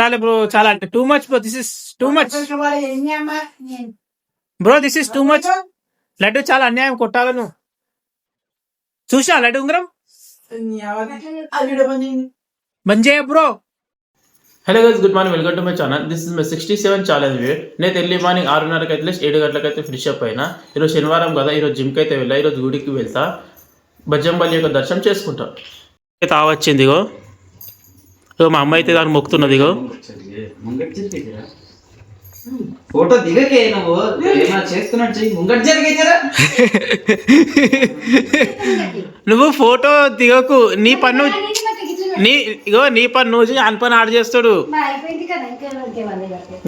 కొట్టాలి బ్రో చాలా అంటే too much bro this is too much bro this is too much Laddu చాలా అన్యాయం కొట్టాలి నువ్వు. చూసా లడ్డు ఉంగరం? బంద్ చేయ bro. Hello guys good morning welcome to my channel this is my sixty seven challenge video నేను ఎర్లీ మార్నింగ్ ఆరున్నరకి అయితే ఏడు గంటలకైతే ఫ్రెష్ అప్ అయినా ఈరోజు శనివారం కదా ఈరోజు జిమ్కి అయితే వెళ్ళా ఈరోజు గుడికి వెళ్తా. బజ్జంబల్లి యొక్క దర్శనం చేసుకుంటా. తావచ్చింది ఇగో మా అమ్మ అయితే దాన్ని మొక్కుతున్నది ఇగో. ఫోటో దిగకే నువ్వు. చెయ్యి. ముంగట్ నువ్వు ఫోటో దిగకు. నీ పన్ను నీ ఇగో నీ పన్ను చూసి ఆయన పని ఆడ చేస్తాడు.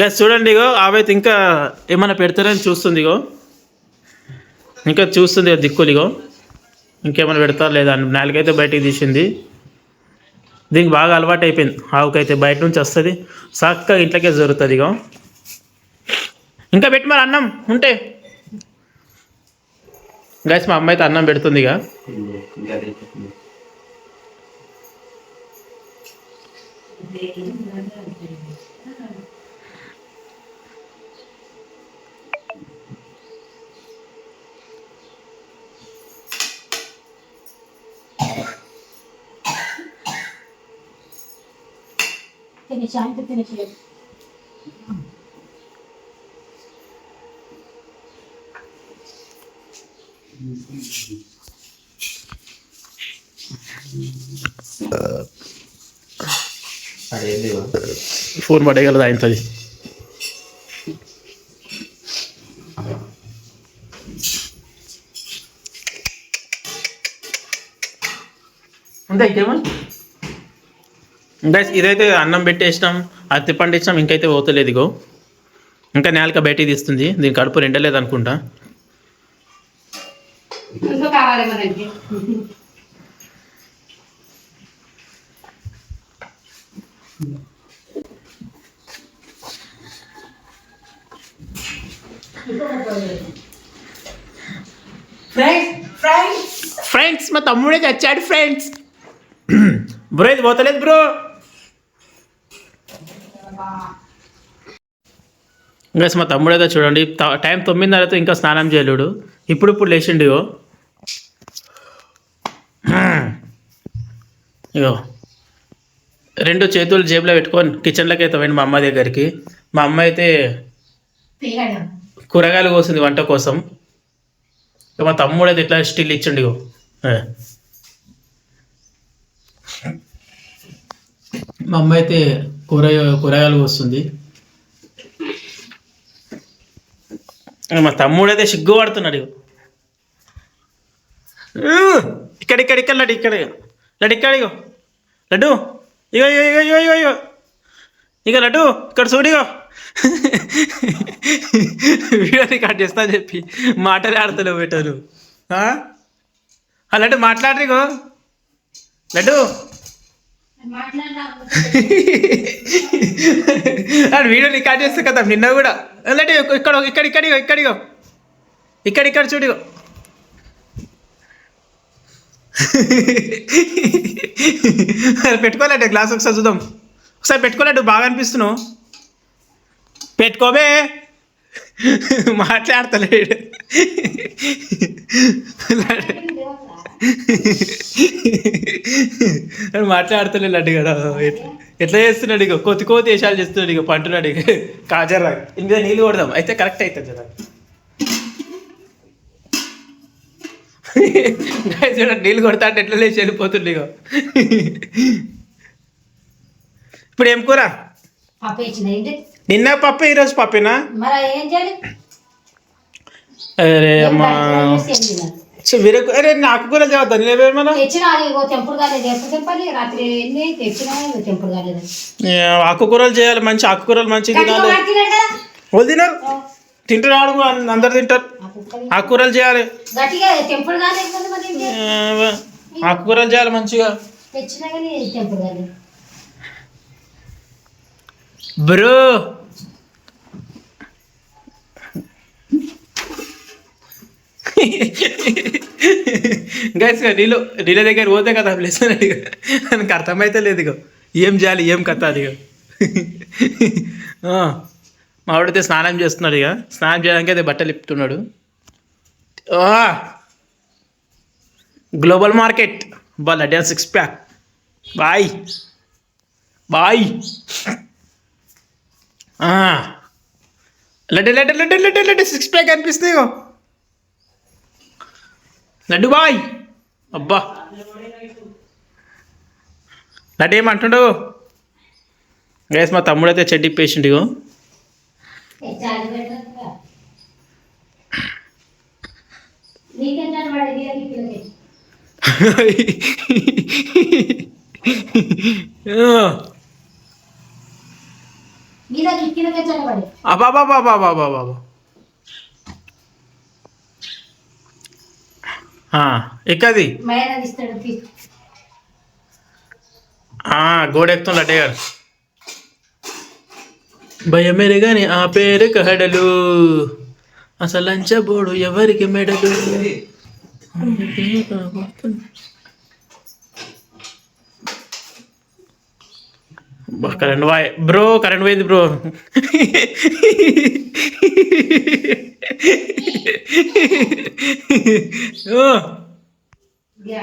గైస్ చూడండి ఇగో ఆమె ఇంకా ఏమైనా పెడతారని చూస్తుంది ఇగో. ఇంకా చూస్తుంది దిక్కులు ఇగో. ఇంకేమైనా పెడతారా లేదా నాలుగైతే బయటికి తీసింది. దీనికి బాగా అలవాటు అయిపోయింది ఆవుకైతే బయట నుంచి వస్తుంది. చక్కగా ఇంట్లోకే జరుగుతుంది ఇక ఇంకా పెట్టి మరి అన్నం ఉంటే. గైస్ మా అమ్మ అయితే అన్నం పెడుతుంది ఇక ఇంకా అదే. తినేసి ఆయన తినేసి అదేంది ఇవ్వ. ఫోన్ పడేయగలదు ఆయనతోది ఉందా ఇంకేమన్నా గైస్ ఇదైతే అన్నం పెట్టేసినాం అత్తి పండించినాం ఇంకైతే పోతలేదు ఇగో. ఇంకా నేలక బయటికి తీస్తుంది దీని కడుపు రెండలేదు అనుకుంటా. ఫ్రెండ్స్ మా తమ్ముడే చచ్చాడు ఫ్రెండ్స్ బ్రో ఇది పోతలేదు బ్రో. ఇంకా మా తమ్ముడు అయితే చూడండి త- టైం తొమ్మిదిన్నరతో ఇంకా స్నానం చేయలేడు. ఇప్పుడు ఇప్పుడు లేచిండు ఇగో. ఇగో. రెండు చేతులు జేబులో పెట్టుకొని కిచెన్లోకి అయితే పోయింది మా అమ్మ దగ్గరికి. మా అమ్మ అయితే కూరగాయలు కోసింది వంట కోసం. మా తమ్ముడు అయితే ఇట్లా స్టిల్ ఇచ్చిండు ఇగో. మా అమ్మ అయితే కూర కూరగాయలు కోస్తుంది ఇక మా తమ్ముడు అయితే సిగ్గు పడుతున్నాడు! ఇక్కడ ఇక్కడ ఇక్కడ లడ్డు ఇక్కడ ఇగో. లడ్డు ఇక్కడ ఇగో. లడ్డు ఇగో ఇగో ఇగో ఇగో ఇగో ఇగో. ఇక లడ్డు ఇక్కడ చూడిగో వీడియో రికార్డ్ చేస్తా అని చెప్పి మాటలే ఆడతలేవు పెట్టారు. ఆ? లడ్డు మాట్లాడరిగో లడ్డు. మాట్లాడినా అది వీడియో రికార్డ్ చేస్తా కదా నిన్న కూడా లడ్డు ఇక్కడ ఇక్కడ ఇక్కడిగో ఇక్కడిగో ఇక్కడ ఇక్కడ చూడిగో అది పెట్టుకోలేడు గ్లాస్ ఒకసారి చూద్దాం ఒకసారి పెట్టుకోలేడు బాగా అనిపిస్తున్నావు పెట్టుకోబే మాట్లాడతలేడు వాడు మాట్లాడతలేడు అడ్డు కదా. ఎట్లా ఎట్లా చేస్తున్నాడు ఇక కొత్తి కోతి వేషాలు చేస్తున్నాడు ఇక పంటున్నాడు ఇక కాజర్రా. ఇందులో నీళ్ళు కొడదాం. అయితే కరెక్ట్ అవుతుంది కదా. నీళ్ళు కొడతా అంటే ఎట్లా లేచి వెళ్ళిపోతుండే ఇక ఇప్పుడు ఏం కూర? నిన్న పప్పు ఈరోజు పప్పేనా? మరి ఏం చేయాలి? అరే అమ్మా. వీరకు అరే నాకు కూడా నేనేమన్నా తెచ్చినా అది ఇగో తెంపుడు కాలేదు. ఎప్పుడు తెంపాలి? రాత్రి ఎన్ని తెచ్చినా ఇగో తెంపుడు కాలేదు. ఆకుకూరలు చేయాలి మంచి ఆకుకూరలు మంచి తినాలి. వాళ్ళు తినరు. తింటున్నాడు అందరు తింటారు. ఆకుకూరలు. చేయాలి. గట్టిగా తెంపుడు కాలేదు మరి ఏం చేయాలి? ఆ, ఆకుకూరలు చేయాలి మంచిగా. తెచ్చినా కానీ తెంపుడు కాలేదు. బ్రో! గైస్ నీళ్ళు నీళ్ళ దగ్గర పోతే కదా ప్లేస్ నాకు అర్థమైతే లేదు ఇక ఏం చేయాలి ఏం కథ అది ఇక మా స్నానం చేస్తున్నాడు ఇక స్నానం చేయడానికి అయితే బట్టలు ఇప్పుతున్నాడు. గ్లోబల్ మార్కెట్ బా లడ్డా సిక్స్ ప్యాక్ బాయ్. బాయ్. ఆ, లడ్డు లడ్డు లడ్డు లడ్డు సిక్స్ ప్యాక్ అనిపిస్తాయి ఇగో. లడ్డు బాయ్ అబ్బా లడ్డు ఏమంటుండవు గైస్ మా తమ్ముడు అయితే చెడ్డి పేషెంట్ ఇగో చాలు పెట్టరా నీకెంత పడేది ఎక్కది? గోడ ఎక్కుతాం లడ్డే గారు భయమేరే గాని ఆ పేరు కహడలు. అసలు లంచబోడు ఎవరికి మెడలు? కరెంట్ వాయ్. బ్రో కరెంట్ పోయింది బ్రో.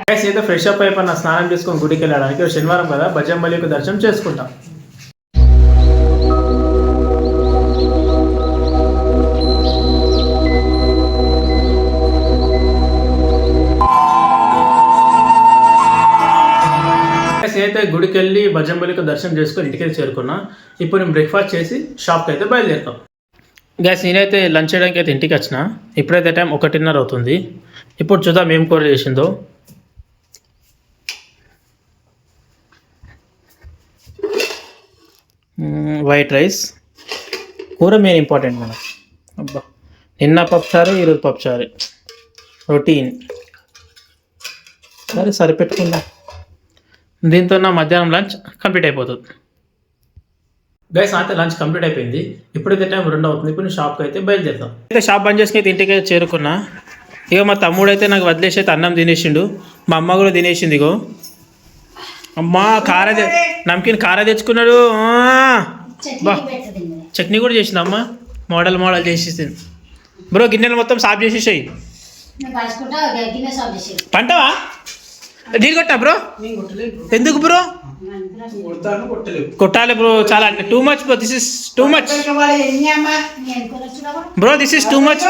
గైస్ అయితే ఫ్రెష్ అప్ అయిపోయిన స్నానం చేసుకొని గుడికి వెళ్ళడానికి శనివారం కదా బజంబలి యొక్క దర్శనం చేసుకుంటాం. అయితే గుడికి వెళ్ళి బజంబలికి దర్శనం చేసుకొని ఇంటికి చేరుకున్నా ఇప్పుడు నేను బ్రేక్ఫాస్ట్ చేసి షాప్కి అయితే బయలుదేరుతాం. గ్యాస్ నేనైతే లంచ్ చేయడానికి అయితే ఇంటికి వచ్చిన. ఇప్పుడైతే టైం ఒకటిన్నర అవుతుంది. ఇప్పుడు చూద్దాం ఏం కూర చేసిందో. వైట్ రైస్ కూర మెయిన్ ఇంపార్టెంట్ మనకు అబ్బా నిన్న పప్పుచారు ఈరోజు పప్పుచారు. రొటీన్ సరే సరిపెట్టుకుందాం. దీంతో నా మధ్యాహ్నం లంచ్ కంప్లీట్ అయిపోతుంది. గైస్ అయితే లంచ్ కంప్లీట్ అయిపోయింది. ఇప్పుడైతే టైం రెండు అవుతుంది. ఇప్పుడు షాప్కి అయితే బయలుదేరుతాం అయితే షాప్ బంద్ చేసుకుని అయితే ఇంటికి అయితే చేరుకున్నా. ఇక మా తమ్ముడు అయితే నాకు వదిలేసి అయితే అన్నం తినేసిండు. మా అమ్మ కూడా తినేసింది ఇగో. అమ్మా కార నమ్కిన్ కార తెచ్చుకున్నాడు! బా. చట్నీ పెట్టదు ఇంకా. చట్నీ కూడా చేసింది అమ్మ. మోడల్ మోడల్ చేసేసింది. బ్రో గిన్నెలు మొత్తం సాఫ్ చేసేసాయి. పంటవా? దీని కొట్టా బ్రో. ఎందుకు బ్రో? కొట్టాలి బ్రో చాలా too much bro this is too much? Bro this is too much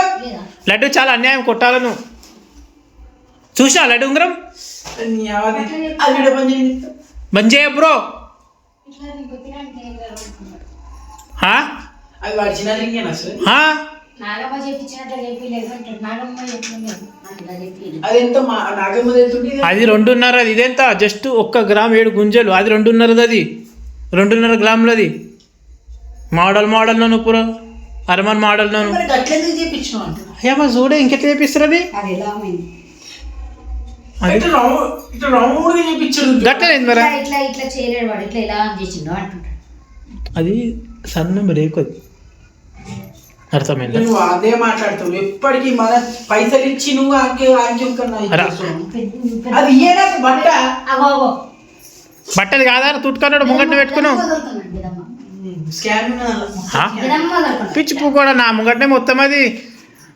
Laddu చాలా అన్యాయం కొట్టాలను. చూసా లడ్డు ఉంగరం? బంద్ చేయ బ్రో? అది నాగమ్మ చెప్పలేదు అంటాడు నాగమ్మ అట్లా అది ఎంత మా నాగమ్మ తెచ్చుంటే అది రెండున్నర అది ఇదెంత? జస్ట్ ఒక్క గ్రామ్ ఏడు గుంజలు. అది రెండున్నరది అది. రెండున్నర గ్రాములది. మోడల్ మోడల్ నన్ను పూర. అరమన్ మోడల్ నన్ను అట్లెందుకు ఏమో చూడే ఇంకెట్లా చేపిస్తారు అది అది ఎలా అయింది అది ఇట్లా రౌండ్ ఇట్లా రౌండ్గా చేపించాడు గట్లలేదు మరి. ఇట్లా ఇట్లా ఇట్లా చేయలేడు వాడు. ఇట్లా ఎలా చేసిండు అంటుంటాడు అది సన్న రేకు అది. అర్థమైందా. నువ్వు అదే మాట్లాడతావు ఎప్పటికీ మన పైసలు ఇచ్చి నువ్వు ఆంకే అది బట్ట. బట్టలు కాదా? తుట్టుకున్నాడు ముంగట్న పెట్టుకున్నావు. పిచ్చి పూ కూడా నా ముంగట్నే మొత్తం అది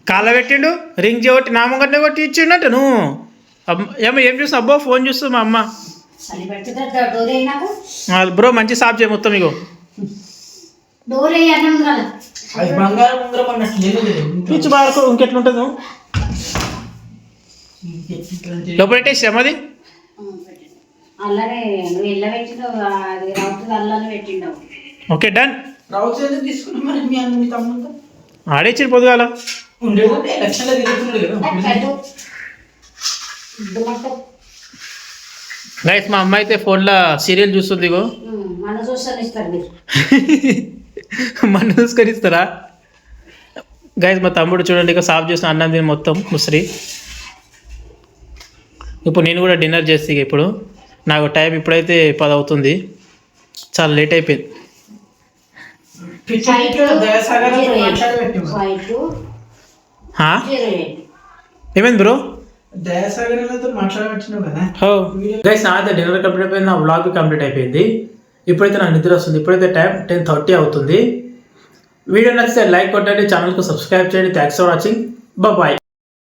కాళ్ళ పెట్టిండు రింగ్ చేయబట్టి నా ముంగట్నే కొట్టి ఇచ్చిండట నువ్వు. అమ్మ- ఏమో ఏం చూస్తా అబ్బో ఫోన్ చూస్తూ మా అమ్మ. బ్రో మంచి సాఫ్ చేయ మొత్తం డోర్ అన్నం కదా అది బంగారం ఉంగరం అన్నట్టు లేదు లేదు. పిచ్చి బాగా ఇంకెట్లుంటుంది లోపల పెట్టేసి అది. అల్లనే నువ్వు ఇళ్ళ పెట్టినావు అది రౌతులు అల్లని పెట్టిండవు ఓకే డన్. రావచ్చు ఎందుకు తీసుకున్నాం మరి మీ అన్న మీ తమ్ముడు ఆడేచ్చిన పొద్దుగాల. ఉండేది ఎలక్షన్లో తిరుగుతున్నాడు కదా పెట్టు. దుమ్మట్టు. గైస్ మా అమ్మ అయితే ఫోన్లో సీరియల్ చూస్తుంది ఇగో. మన చూస్తాను ఇస్తారు మీరు. మన చూసుకొనిస్తారా గైస్ మా తమ్ముడు చూడండి ఇక సాఫ్ చేసిన అన్నం తిని మొత్తం ముసిరి. ఇప్పుడు నేను కూడా డిన్నర్ చేస్తే ఇప్పుడు. నాకు టైం ఇప్పుడైతే పది అవుతుంది. చాలా లేట్ అయిపోయింది. ఏమైంది బ్రో గైస్ నా అయితే డిన్నర్ కంప్లీట్ అయిపోయింది నా వ్లాగ్ కంప్లీట్ అయిపోయింది. ఇప్పుడైతే నాకు నిద్ర వస్తుంది. ఇప్పుడైతే టైం టెన్ థర్టీ అవుతుంది. వీడియో నచ్చితే లైక్ కొట్టండి ఛానల్కు సబ్స్క్రైబ్ చేయండి. Thanks for watching bye